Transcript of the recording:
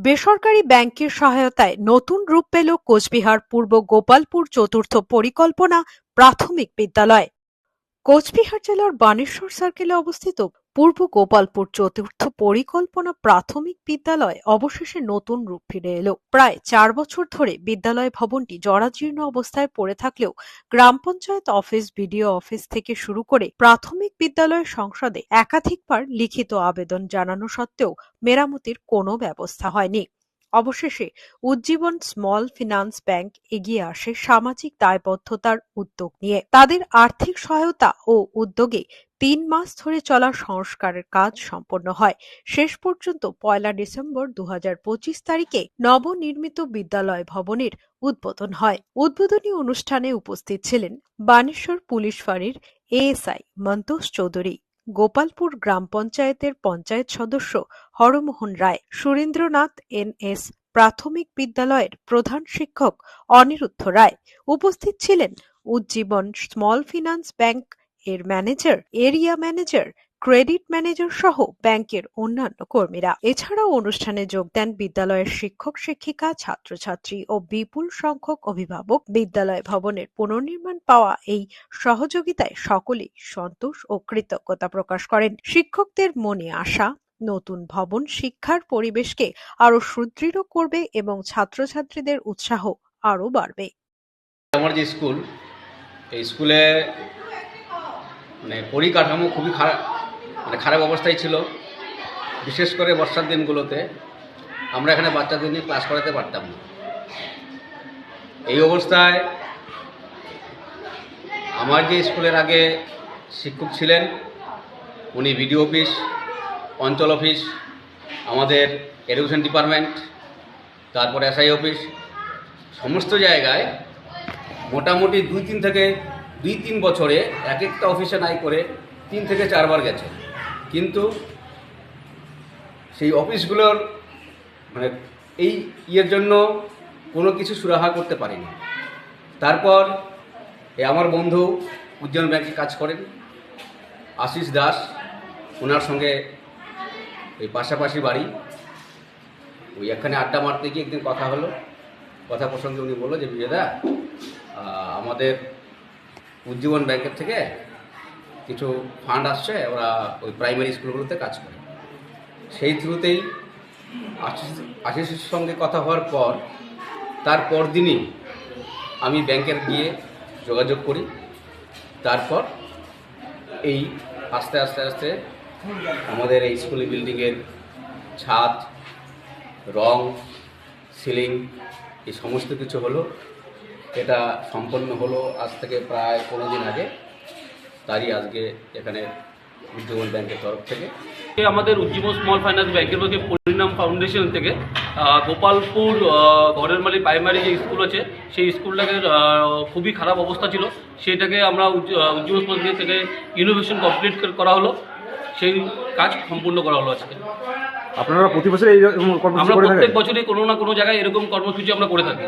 বেসরকারি ব্যাংকের সহায়তায় নতুন রূপ পেল কোচবিহার পূর্ব গোপালপুর চতুর্থ পরিকল্পনা প্রাথমিক বিদ্যালয়। কোচবিহার জেলার বানেশ্বর সার্কেলে অবস্থিত পূর্ব গোপালপুর চতুর্থ পরিকল্পনা প্রাথমিক বিদ্যালয় অবশেষে নতুন রূপ ফিরে এলো। প্রায় চার বছর ধরে বিদ্যালয় ভবনটি জরাজীর্ণ অবস্থায় পড়ে থাকলেও গ্রাম পঞ্চায়েত অফিস, বিডিও অফিস থেকে শুরু করে প্রাথমিক বিদ্যালয় সংসদে একাধিকবার লিখিত আবেদন জানানো সত্ত্বেও মেরামতির কোনো ব্যবস্থা হয়নি। অবশেষে উজ্জীবন স্মল ফিনান্স ব্যাংক এগিয়ে আসে সামাজিক দায়বদ্ধতার উদ্যোগ নিয়ে। তাদের আর্থিক সহায়তা ও উদ্যোগে তিন মাস ধরে চলা সংস্কারের কাজ সম্পন্ন হয়। শেষ পর্যন্ত পয়লা ডিসেম্বর দু হাজার পঁচিশ তারিখে নবনির্মিত বিদ্যালয় ভবনের উদ্বোধন হয়। উদ্বোধনী অনুষ্ঠানে উপস্থিত ছিলেন বানেশ্বর পুলিশ ফাঁড়ির এএসআই মন্তোষ চৌধুরী, গোপালপুর গ্রাম পঞ্চায়েতের পঞ্চায়েত সদস্য হরমোহন রায়, সুরেন্দ্রনাথ এন এস প্রাথমিক বিদ্যালয়ের প্রধান শিক্ষক অনিরুদ্ধ রায়। উপস্থিত ছিলেন উজ্জীবন স্মল ফিনান্স ব্যাংক এর manager area manager credit manager সহ ব্যাংকের অন্যান্য কর্মীরা। এছাড়াও অনুষ্ঠানে যোগ দেন বিদ্যালয়ের শিক্ষক, শিক্ষিকা, ছাত্রছাত্রী ও বিপুল সংখ্যক অভিভাবক। বিদ্যালয় ভবনের পুনর্নির্মাণ পাওয়া এই সহযোগিতায় সকলেই সন্তোষ ও কৃতজ্ঞতা প্রকাশ করেন। শিক্ষকদের মনে আশা, নতুন ভবন শিক্ষার পরিবেশকে আরও সুদৃঢ় করবে এবং ছাত্রছাত্রীদের উৎসাহ আরও বাড়বে। আমার যে স্কুল, এই স্কুলে মানে পরিকাঠামো খুবই খারাপ মানে খারাপ অবস্থায় ছিল। বিশেষ করে বর্ষার দিনগুলোতে আমরা এখানে বাচ্চাদের নিয়ে ক্লাস করাতে পারতাম না। এই অবস্থায় আমার যে স্কুলের আগে শিক্ষক ছিলেন, উনি বিডিও অফিস, অঞ্চল অফিস, আমাদের এডুকেশন ডিপার্টমেন্ট, তারপরে এসআই অফিস, সমস্ত জায়গায় মোটামুটি দুই তিন থেকে দুই তিন বছরে এক একটা অফিসে নাই করে তিন থেকে চারবার গেছে। কিন্তু সেই অফিসগুলোর মানে এই ইয়ের জন্য কোনো কিছু সুরাহা করতে পারিনি। তারপর এ আমার বন্ধু উজ্জ্বল ব্যাংকে কাজ করেন। আশিস দাস ওনার সঙ্গে ওই পাশাপাশি বাড়ি। ওই এখানে আড্ডা মারতে গিয়ে একদিন কথা হলো। কথা প্রসঙ্গে উনি বলল যে বিজয়দা আহ, আমাদের উজ্জীবন ব্যাংকের থেকে কিছু ফান্ড আসছে, ওরা ওই প্রাইমারি স্কুলগুলোতে কাজ করে। সেই থ্রুতেই আশিস, আশিসের সঙ্গে কথা হওয়ার পর, তার পরদিনই আমি ব্যাংকের গিয়ে যোগাযোগ করি। তারপর এই আস্তে আস্তে আস্তে আমাদের এই স্কুল বিল্ডিংয়ের ছাদ, রং সিলিং এই সমস্ত কিছু হলো। এটা সম্পন্ন হলো আজ থেকে প্রায় পনেরো দিন আগে। তারই আজকে এখানে উজ্জীবন ব্যাংকের তরফ থেকে। আমাদের উজ্জীবন স্মল ফাইন্যান্স ব্যাংকের মধ্যে পরিণাম ফাউন্ডেশন থেকে গোপালপুর আহ, ঘরের মালি প্রাইমারি যে স্কুল আছে সেই স্কুলটাকে খুবই খারাপ অবস্থা ছিল। সেটাকে আমরা উজ্জ- উজ্জীবন স্মল থেকে ইনোভেশন কমপ্লিট করা হলো। সেই কাজ সম্পূর্ণ করা হলো আজকে। আপনারা প্রতি বছর আমরা প্রত্যেক বছরই কোনো না কোনো জায়গায় এরকম কর্মসূচি আমরা করে থাকি।